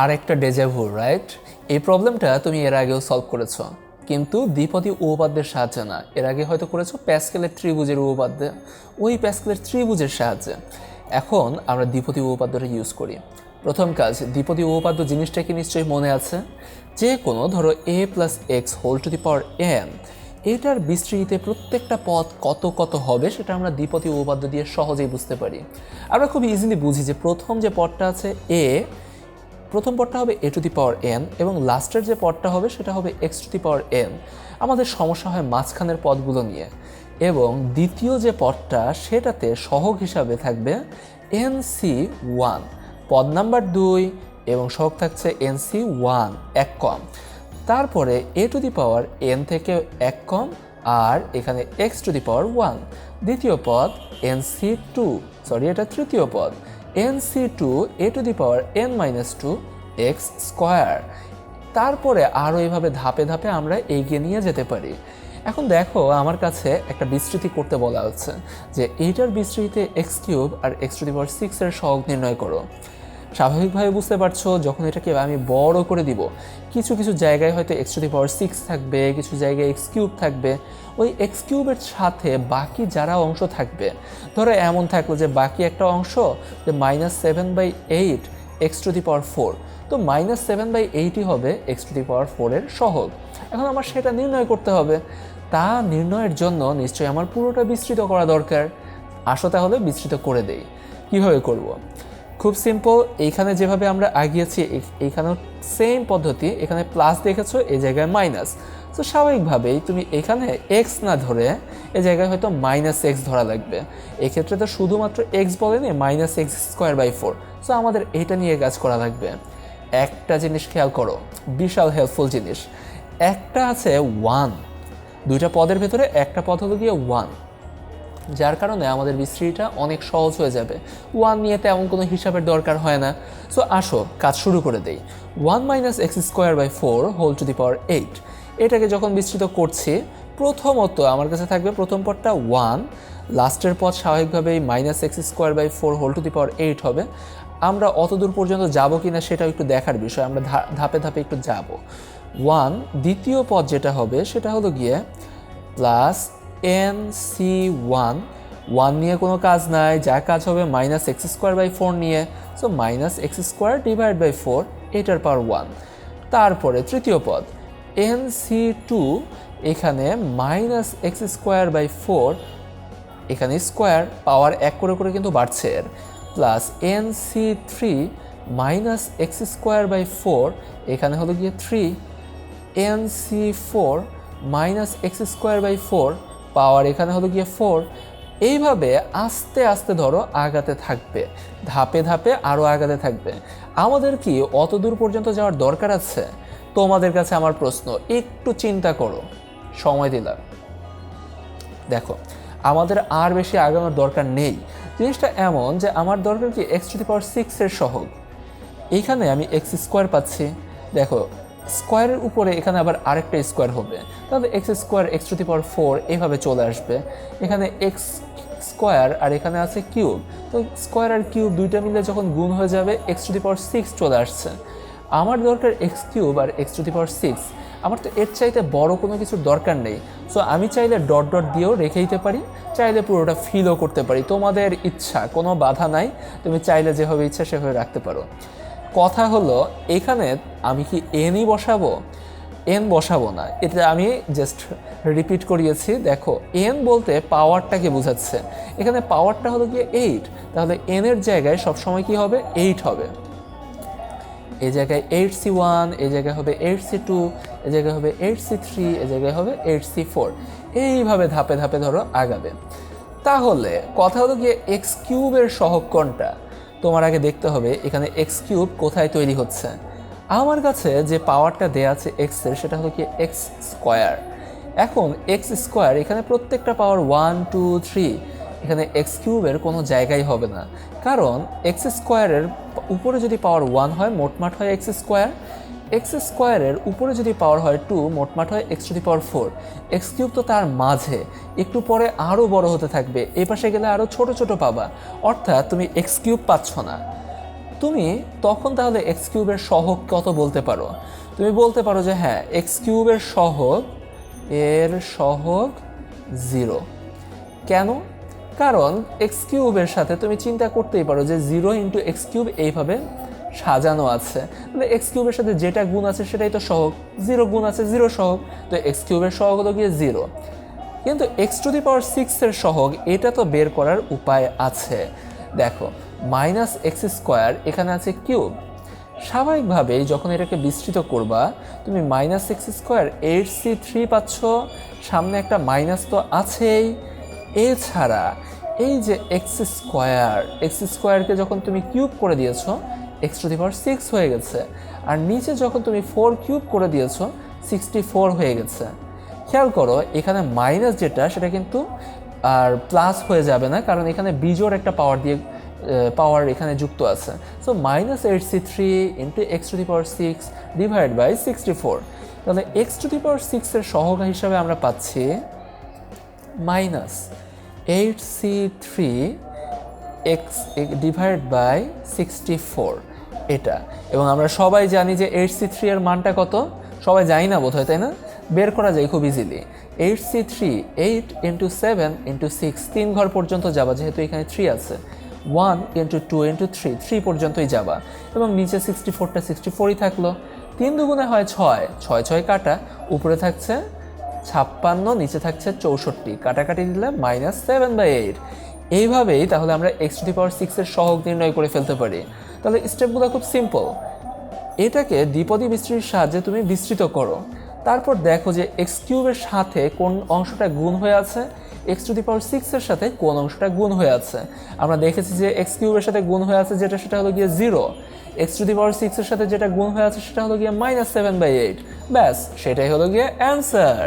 আর একটা déjà vu right এই প্রবলেমটা তুমি এর আগেও সলভ করেছ, কিন্তু দ্বিপদী উপপাদ্যের সাহায্যে না। এর আগে হয়তো করেছ প্যাসকেলের ত্রিভুজের উপপাদ্যে। ওই প্যাসকেলের ত্রিভুজের সাহায্যে। এখন আমরা দ্বিপদী উপপাদ্যটা ইউজ করি। প্রথম কাজ, দ্বিপদী উপপাদ্য জিনিসটা কি নিশ্চয়ই মনে আছে? যে কোনো, ধরো a plus x whole to the power n এটার বিস্তৃতিতে প্রত্যেকটা পথ কত কত হবে সেটা আমরা দ্বিপদী উপপাদ্য দিয়ে সহজেই বুঝতে পারি। আমরা খুব ইজিলি বুঝি যে প্রথম যে পদটা আছে এ প্রথম পদটা হবে এ টু দি পাওয়ার এন এবং লাস্টের যে পদটা হবে সেটা হবে x to the power n আমাদের সমস্যা হয় মাঝখানের পদগুলো নিয়ে। এবং দ্বিতীয় যে পদটা, সেটাতে সহগ হিসাবে থাকবে এন সি ওয়ান পদ নাম্বার দুই এবং সহগ থাকছে এন সি ওয়ান এক কম। তারপরে এ টু দি পাওয়ার এন থেকে এক কম আর এখানে x to the power one দ্বিতীয় পদ এন সি টু সরি এটা তৃতীয় পদ। N c two, a to the power n minus two, x square. তারপরে আরও এভাবে ধাপে ধাপে আমরা এগিয়ে নিয়ে যেতে পারি। এখন দেখো, আমার কাছে একটা বিস্তৃতি করতে বলা হচ্ছে যে এইটার বিস্তৃতিতে এক্স কিউব আর এক্স টু দি পাওয়ার সিক্সের সহগ নির্ণয় করো। স্বাভাবিকভাবে বুঝতে পারছ যখন এটাকে আমি বড় করে দিব, কিছু কিছু জায়গায় হয়তো এক্স টু পাওয়ার সিক্স থাকবে, কিছু জায়গায় এক্স কিউব থাকবে। ওই এক্স কিউবের সাথে বাকি যারা অংশ থাকবে, ধরো এমন থাকল যে বাকি একটা অংশ যে minus seven by eight x to the power four তো মাইনাস সেভেন বাই এইটই হবে এক্স টু দি পাওয়ার ফোরের সহগ। এখন আমার সেটা নির্ণয় করতে হবে। তা নির্ণয়ের জন্য নিশ্চয়ই আমার পুরোটা বিস্তৃত করা দরকার। আসো তাহলে বিস্তৃত করে দেই। কীভাবে করব। খুব সিম্পল এইখানে যেভাবে আমরা আগিয়েছি এই- এইখানেও সেম পদ্ধতি, এখানে প্লাস দেখেছ এই জায়গায় মাইনাস তো স্বাভাবিকভাবেই তুমি এখানে এক্স না ধরে এ জায়গায় হয়তো মাইনাস এক্স ধরা লাগবে। এক্ষেত্রে তো শুধুমাত্র এক্স বলেনি minus x square by four so আমাদের এটা নিয়ে কাজ করা লাগবে। একটা জিনিস খেয়াল করো, বিশাল হেল্পফুল জিনিস। একটা আছে ওয়ান দুইটা পদের ভেতরে একটা পদ হলো গিয়ে ওয়ান যার কারণে আমাদের বিস্তৃতিটা অনেক সহজ হয়ে যাবে। ওয়ান নিয়ে তেমন কোনো হিসাবের দরকার হয় না। সো আসো, কাজ শুরু করে দেই। One minus x square by four whole to the power eight. এটাকে যখন বিস্তৃত করছি, প্রথমত আমার কাছে থাকবে প্রথম পদটা ওয়ান। লাস্টের পদ স্বাভাবিকভাবেই minus x square by four whole to the power eight হবে। আমরা অত দূর পর্যন্ত যাব কি না সেটাও একটু দেখার বিষয়। আমরা ধাপে ধাপে একটু যাব। ওয়ান, দ্বিতীয় পদ যেটা হবে সেটা হলো গিয়ে plus n c one one নিয়ে কোনো কাজ নাই, যা কাজ হবে minus x square by four নিয়ে। So minus x square divide by four এটার পাওয়ার ওয়ান তারপরে তৃতীয় পদ এন সি টু এখানে minus x square by four এখানে স্কোয়ার পাওয়ার এক করে করে কিন্তু বাড়ছে এর। Plus n c three minus x square by four এখানে হলো গিয়ে three n c four minus x square by four power এখানে হলো গিয়ে ফোর এইভাবে আস্তে আস্তে ধরো আগাতে থাকবে। ধাপে ধাপে আরও আগাতে থাকবে। আমাদের কি অত দূর পর্যন্ত যাওয়ার দরকার আছে? তোমাদের কাছে আমার প্রশ্ন, একটু চিন্তা করো। সময় দিলাম। দেখো, আমাদের আর বেশি আগানোর দরকার নেই। জিনিসটা এমন যে আমার দরকার কি এক্স টু দি পাওয়ার সিক্সের সহগ। এইখানে আমি এক্স স্কোয়ার পাচ্ছি। দেখো স্কোয়ারের উপরে এখানে আবার আরেকটা স্কোয়ার হবে। তাহলে x square x to the power four এইভাবে চলে আসবে। এখানে এক্স স্কোয়ার আর এখানে আছে কিউব। তো স্কোয়ার আর কিউব দুইটা মিলে যখন গুণ হয়ে যাবে x to the power six চলে আসছে। আমার দরকার x cube R x to the power six আমার তো এর চাইতে বড় কোনো কিছুর দরকার নেই। সো আমি চাইলে ডট ডট দিয়েও রেখে দিতে পারি, চাইলে পুরোটা ফিলও করতে পারি। তোমাদের ইচ্ছা, কোনো বাধা নাই। তুমি চাইলে যেভাবে ইচ্ছা সেভাবে রাখতে পারো। কথা হলো, এখানে আমি কি এনই বসাবো? এন বসাবো না। এটা আমি জাস্ট রিপিট করিয়েছি। দেখো, এন বলতে পাওয়ারটাকে বোঝাচ্ছে? এখানে পাওয়ারটা হলো গিয়ে এইট তাহলে এনের জায়গায় সবসময় কি হবে? এইট হবে। এই জায়গায় এইট সি ওয়ান এই জায়গায় হবে এইট সি টু এ জায়গায় হবে এইট সি থ্রি এই জায়গায় হবে এইট সি ফোর এইভাবে ধাপে ধাপে ধরো আগাবে। তাহলে কথা হলো গিয়ে এক্স কিউবের সহগ তোমার আগে দেখতে হবে এখানে এক্স কিউব কোথায় তৈরি হচ্ছে। আমার কাছে যে পাওয়ারটা দেয়া আছে এক্সের সেটা হলো কি এক্স স্কোয়ার এখন এক্স স্কোয়ার এখানে প্রত্যেকটা পাওয়ার ওয়ান টু থ্রি এখানে এক্স কিউবের কোনো জায়গাই হবে না। কারণ এক্স স্কোয়ারের উপরে যদি পাওয়ার ওয়ান হয়, মোটমাট হয় এক্স স্কোয়ার এক্স স্কোয়ারের উপরে যদি পাওয়ার হয় টু মোটমাট হয় x to the power four. X cube তো তার মাঝে। একটু পরে আরও বড় হতে থাকবে। এ পাশে গেলে আরও ছোট ছোট পাবা। অর্থাৎ তুমি এক্স কিউব পাচ্ছ না। তুমি তখন তাহলে এক্স কিউবের সহগ কত বলতে পারো? তুমি বলতে পারো যে হ্যাঁ এক্স কিউবের সহগ এর সহগ জিরো। কেন? কারণ এক্স কিউবের সাথে তুমি চিন্তা করতেই পারো যে জিরো ইন্টু এক্স কিউব এইভাবে সাজানো আছে। তাহলে এক্স কিউবের সাথে যেটা গুণ আছে সেটাই তো সহগ। জিরো গুণ আছে জিরো সহগ। তো এক্স কিউবের সহগ হলো গিয়ে জিরো কিন্তু এক্স টু দি পাওয়ার সিক্সের সহগ, এটা তো বের করার উপায় আছে। দেখো মাইনাস এক্স স্কোয়ার এখানে আছে কিউব স্বাভাবিকভাবেই যখন এটাকে বিস্তৃত করবা, তুমি minus x square eight C three পাচ্ছ, সামনে একটা মাইনাস তো আছেই। এছাড়া এই যে এক্স স্কোয়ার এক্স স্কোয়ারকে যখন তুমি কিউব করে দিয়েছ x to the power six হয়ে গেছে। আর নিচে যখন তুমি ফোর কিউব করে দিয়েছ সিক্সটি ফোর হয়ে গেছে। খেয়াল করো, এখানে মাইনাস যেটা, সেটা কিন্তু আর প্লাস হয়ে যাবে না, কারণ এখানে বিজোর একটা পাওয়ার দিয়ে পাওয়ার এখানে যুক্ত আছে। So minus eight C three into x to the power six divide by sixty four তাহলে এক্স টু দি পাওয়ার সিক্সের সহগ হিসাবে আমরা পাচ্ছি minus eight C three x divide by sixty four এটা। এবং আমরা সবাই জানি যে এইট সি থ্রি এর মানটা কত? সবাই জানি না বোধ হয় তাই না? বের করা যায় খুব easily eight C three eight into seven into six তিন ঘর পর্যন্ত যাবা, যেহেতু এখানে থ্রি আছে। One into two into three three পর্যন্তই যাবা। এবং নিচে সিক্সটি ফোরটা সিক্সটি ফোরই থাকল। তিন দুগুণে হয় ছয় ছয় ছয় কাটা। উপরে থাকছে ছাপ্পান্ন, নিচে থাকছে চৌষট্টি। কাটাকাটি দিলে মাইনাস সেভেন বাই এইট এইভাবেই তাহলে আমরা এক্স টু দি পাওয়ার সিক্সের সহগ নির্ণয় করে ফেলতে পারি। তাহলে স্টেপগুলো খুব সিম্পল এটাকে দ্বিপদী বিস্তৃতির সাহায্যে তুমি বিস্তৃত করো। তারপর দেখো যে এক্স কিউবের সাথে কোন অংশটা গুণ হয়ে আছে এক্স টু দি পাওয়ার সিক্সের সাথে কোন অংশটা গুণ হয়ে আছে। আমরা দেখেছি যে এক্স কিউবের সাথে গুণ হয়ে আছে যেটা, সেটা হলো গিয়ে zero x to the power সিক্সের সাথে যেটা গুণ হয়ে আছে, সেটা হলো গিয়ে মাইনাস সেভেন বাই এইট ব্যাস, সেটাই হলো গিয়ে অ্যান্সার